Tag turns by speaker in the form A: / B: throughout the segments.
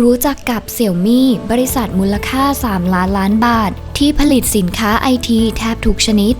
A: รู้จักกับเสี่ยวมี่บริษัทมูลค่า 3 ล้านล้านบาท ที่ผลิตสินค้าไอทีแทบทุกชนิด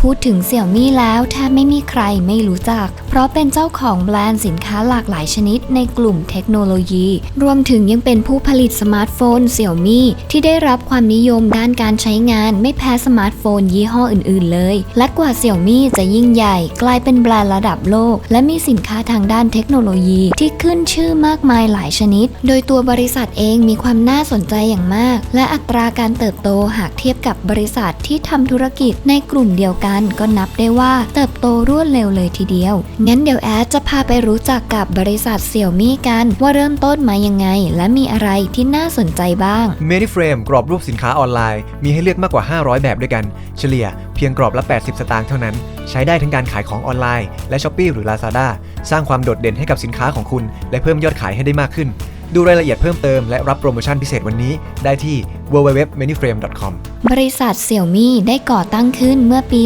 A: พูดถึงเสี่ยวมี่แล้วแทบไม่มีใครไม่รู้จัก เพราะเป็นเจ้าของแบรนด์สินค้าหลากหลายชนิดในกลุ่มเทคโนโลยี รวมถึงยังเป็นผู้ผลิตสมาร์ทโฟนเสี่ยวมี่ที่ได้รับความนิยมด้านการใช้งานไม่แพ้สมาร์ทโฟนยี่ห้ออื่น ๆ เลย และกว่าเสี่ยวมี่จะยิ่งใหญ่กลายเป็นแบรนด์ระดับโลก และมีสินค้าทางด้านเทคโนโลยีที่ขึ้นชื่อมากมายหลายชนิด โดยตัวบริษัทเองมีความน่าสนใจอย่างมาก และอัตราการเติบโตหากเทียบกับบริษัทที่ทำธุรกิจในกลุ่มเดียวกันก็นับได้ว่าเติบโตรวดเร็วเลยทีเดียว งั้นเดี๋ยวแอดจะพาไปรู้จักกับบริษัทเสี่ยวมี่กัน ว่าเริ่มต้นมายังไง และมีอะไรที่น่าสนใจบ้าง
B: m e d i f r a m e กรอบรูปสินค้าออนไลน์ มีให้เลือกมากกว่า 500 แบบด้วยกัน เฉลี่ยเพียงกรอบละ 80 สตางค์เท่านั้น ใช้ได้ทั้งการขายของออนไลน์และ s h อ p e e หรือ Lazada สร้างความโดดเด่นให้กับสินค้าของคุณ และเพิ่มยอดขายให้ได้มากขึ้น ดูรายละเอียดเพิ่มเติมและรับโปรโมชั่นพิเศษวันนี้ได้ที่ www.maniframe.com
A: บริษัทเสี่ยวมี่ได้ก่อตั้งขึ้นเมื่อปี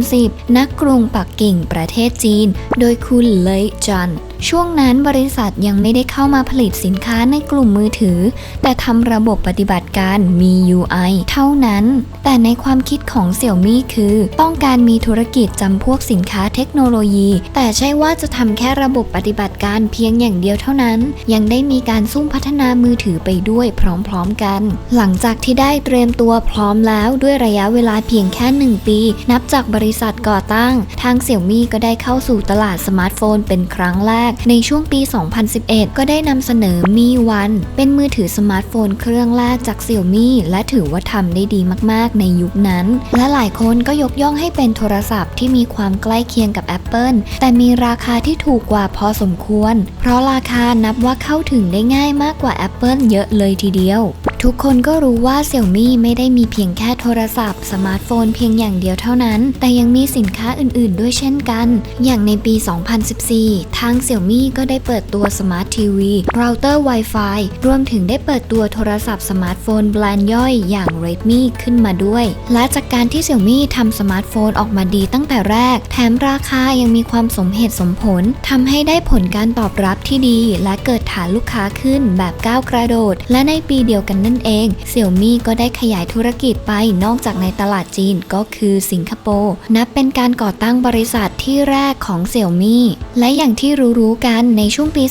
A: 2010 ณ กรุงปักกิ่งประเทศจีน โดยคุณเลยจัน ช่วงนั้นบริษัทยังไม่ได้เข้ามาผลิตสินค้าในกลุ่มมือถือ แต่ทำระบบปฏิบัติการมี UI เท่านั้น แต่ในความคิดของเสี่ยวมี่คือ ต้องการมีธุรกิจจำพวกสินค้าเทคโนโลยี แต่ใช่ว่าจะทำแค่ระบบปฏิบัติการเพียงอย่างเดียวเท่านั้น ยังได้มีการซุ่มพัฒนามือถือไปด้วยพร้อมๆกัน หลังจากที่ได้เตรียมตัวพร้อมแล้วด้วยระยะเวลาเพียงแค่ 1 ปี นับจากบริษัทก่อตั้ง ทางเสี่ยวมี่ก็ได้เข้าสู่ตลาดสมาร์ทโฟนเป็นครั้งแรกในช่วงปี 2011 ก็ได้นำเสนอมีวันเป็นมือถือสมาร์ทโฟนเครื่องแรกจากเสี่ยวมี่และถือว่าทำได้ดีมากๆ ในยุคนั้น และหลายคนก็ยกย่องให้เป็นโทรศัพท์ที่มีความใกล้เคียงกับ Apple แต่มีราคาที่ถูกกว่าพอสมควร เพราะราคานับว่าเข้าถึงได้ง่ายมากกว่า Apple เยอะเลยทีเดียว ทุกคนก็รู้ว่าเสี่ยมี่ไม่ได้มีเพียงแค่โทรศัพท์ สมาร์ทโฟนเพียงอย่างเดียวเท่านั้น แต่ยังมีสินค้าอื่นๆ ด้วยเช่นกัน อย่างในปี 2014 ทางเสี่ยมี่ก็ได้เปิดตัวสมาร์ททีวีเราเตอร์ Wi-Fi รวมถึงได้เปิดตัวโทรศัพท์สมาร์ทโฟนแบรนด์ย่อยอย่าง Redmi ขึ้นมาด้วย และจากการที่เสี่ยมี่ทำสมาร์ทโฟนออกมาดีตั้งแต่แรก แถมราคายังมีความสมเหตุสมผลทำให้ได้ผลการตอบรับที่ดี และเกิดฐานลูกค้าขึ้นแบบก้าวกระโดด และในปีเดียวกันนั่นเองเสี่ยมี่ก็ได้ขยายธุรกิจไปนอกจากในตลาดจีนก็คือสิงคโปร์นับเป็นการก่อตั้งบริษัทที่แรกของเสี่ยมี่และอย่างที่รู้ๆกันในช่วงปี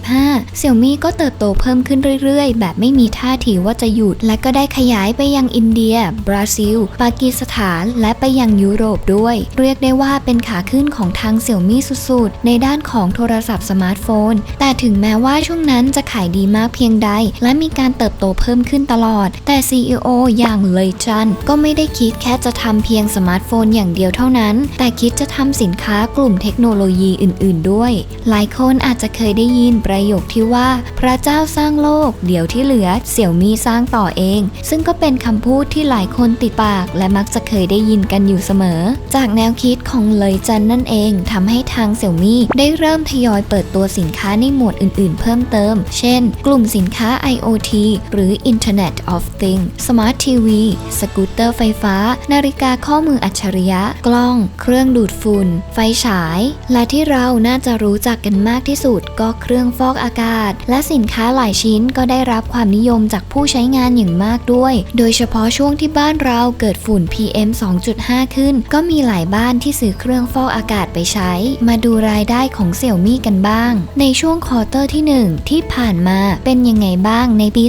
A: 2015เสี่ยมี่ก็เติบโตเพิ่มขึ้นเรื่อยๆ แบบไม่มีท่าทีว่าจะหยุด และก็ได้ขยายไปยังอินเดีย บราซิล ปากีสถาน และไปยังยุโรปด้วย เรียกได้ว่าเป็นขาขึ้นของทางเสี่ยมี่สุดๆ ในด้านของโทรศัพท์สมาร์ทโฟน แต่ถึงแม้ว่าช่วงนั้นจะขายดีมากเพียงใด และมีการเติบโตเพิ่มขึ้นตลอด แต่ CEO อย่างเลยจันก็ไม่ได้คิดแค่จะทำเพียงสมาร์ทโฟนอย่างเดียวเท่านั้น แต่คิดจะทำสินค้ากลุ่มเทคโนโลยีอื่น ๆ ด้วย หลายคนอาจจะเคยได้ยินประโยคที่ว่า พระเจ้าสร้างโลก เดี๋ยวที่เหลือเสี่ยวมีสร้างต่อเอง ซึ่งก็เป็นคำพูดที่หลายคนติดปาก และมักจะเคยได้ยินกันอยู่เสมอ จากแนวคิดของเลยจันนั่นเองทำให้ทางเสี่ยวมี่ได้เริ่มทยอยเปิดตัวสินค้าในหมวดอื่น ๆ เพิ่มเติม เช่น กลุ่มสินค้า IoT หรือ Internet of Things Smart TV สกูตเตอร์ไฟฟ้า นาฬิกาข้อมืออัจฉริยะ กล้อง เครื่องดูดฝุ่น ไฟฉาย และที่เราน่าจะรู้จักกันมากที่สุดก็เครื่องฟอกอากาศ และสินค้าหลายชิ้นก็ได้รับความนิยมจากผู้ใช้งานอย่างมากด้วย โดยเฉพาะช่วงที่บ้านเราเกิดฝุ่น PM 2.5 ขึ้น ก็มีหลายบ้านที่ซื้อเครื่องฟอกอากาศไปใช้ มาดูรายได้ของเสี่ยวมี่กันบ้าง ในช่วงควอเตอร์ที่ 1 ที่ผ่านมาเป็นยังไงบ้างในปี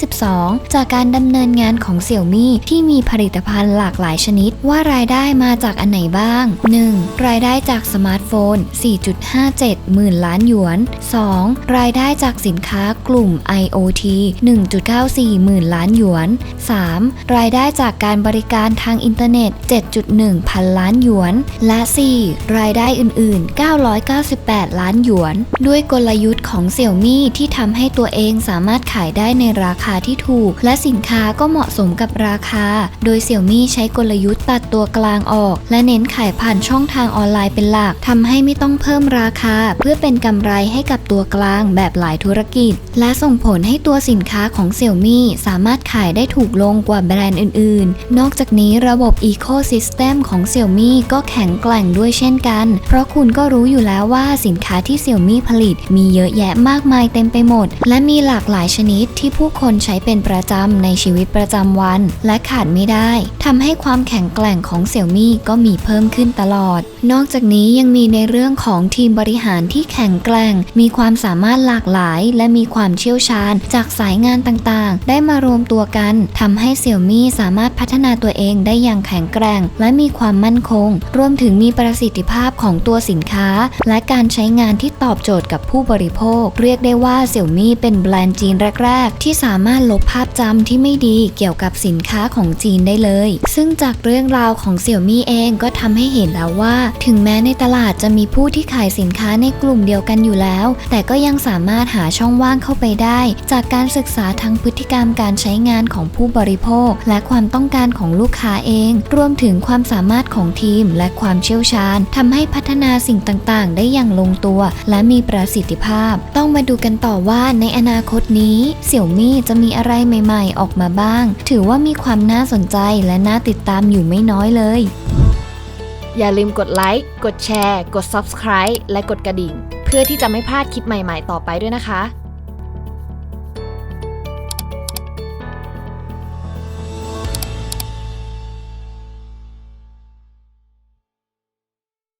A: 2022 จากการดำเนินงานของเสี่ยวมี่ที่มีผลิตภัณฑ์หลากหลายชนิด ว่ารายได้มาจากอันไหนบ้าง 1. รายได้จากสมาร์ทโฟน 4.57 หมื่นล้านหยวน 2. รายได้จากสินค้ากลุ่ม IoT 1.94 หมื่นล้านหยวน 3. รายได้จากการบริการทางอินเทอร์เน็ต 7.1 พันล้านหยวน และ 4. รายได้อื่น ๆ 998 ล้านหยวน ด้วยกลยุทธ์ของเสี่ยวมี่ที่ทำให้ตัวเองสามารถขายได้ในราคคาที่ถูก และสินค้าก็เหมาะสมกับราคาโดยเสี่ยวมี่ใช้กลยุทธ์ตัดตัวกลางออก และเน้นขายผ่านช่องทางออนไลน์เป็นหลักทำให้ไม่ต้องเพิ่มราคา เพื่อเป็นกำไรให้กับตัวกลางแบบหลายธุรกิจ และส่งผลให้ตัวสินค้าของเสี่ยวมี่สามารถขายได้ถูกลงกว่าแบรนด์อื่น ๆ นอกจากนี้ระบบ Ecosystem ของเสี่ยวมี่ก็แข็งแกร่งด้วยเช่นกัน เพราะคุณก็รู้อยู่แล้วว่าสินค้าที่เสี่ยวมี่ผลิต มีเยอะแยะมากมายเต็มไปหมด และมีหลากหลายชนิดที่ผู้คนใช้เป็นประจำในชีวิตประจำวัน และขาดไม่ได้ทำให้ความแข็งแกร่งของเสี่ยวมี่ก็มีเพิ่มขึ้นตลอด นอกจากนี้ยังมีในเรื่องของทีมบริหารที่แข็งแกร่ง มีความสามารถหลากหลาย และมีความเชี่ยวชาญ จากสายงานต่างๆ ได้มารวมตัวกันทำให้เสี่ยวมี่สามารถพัฒนาตัวเองได้อย่างแข็งแกร่ง และมีความมั่นคง รวมถึงมีประสิทธิภาพของตัวสินค้า และการใช้งานที่ตอบโจทย์กับผู้บริโภค เรียกได้ว่าเสี่ยวมี่เป็นแบรนด์จีนแรก ๆ ที่สามารถลบภาพจำที่ไม่ดีเกี่ยวกับสินค้าของจีนได้เลย ซึ่งจากเรื่องราวของเสี่ยวมี่เองก็ทำให้เห็นแล้วว่า ถึงแม้ในตลาดจะมีผู้ที่ขายสินค้าในกลุ่มเดียวกันอยู่แล้ว แต่ก็ยังสามารถหาช่องว่างเข้าไปได้ จากการศึกษาทั้งพฤติกรรมการใช้งานของผู้บริโภค และความต้องการของลูกค้าเอง รวมถึงความสามารถของทีม และความเชี่ยวชาญทำให้พัฒนาสิ่งต่างๆ ได้อย่างลงตัว และมีประสิทธิภาพ ต้องมาดูกันต่อว่าในอนาคตนี้เสี่ยวมี่จะมีอะไรใหม่ ๆ ออกมาบ้าง ถือว่ามีความน่าสนใจและน่าติดตามอยู่ไม่น้อยเลย
C: อย่าลืมกดไลค์ กดแชร์ กด Subscribe และกดกระดิ่ง เพื่อที่จะไม่พลาดคลิปใหม่ๆ ต่อไปด้วยนะคะ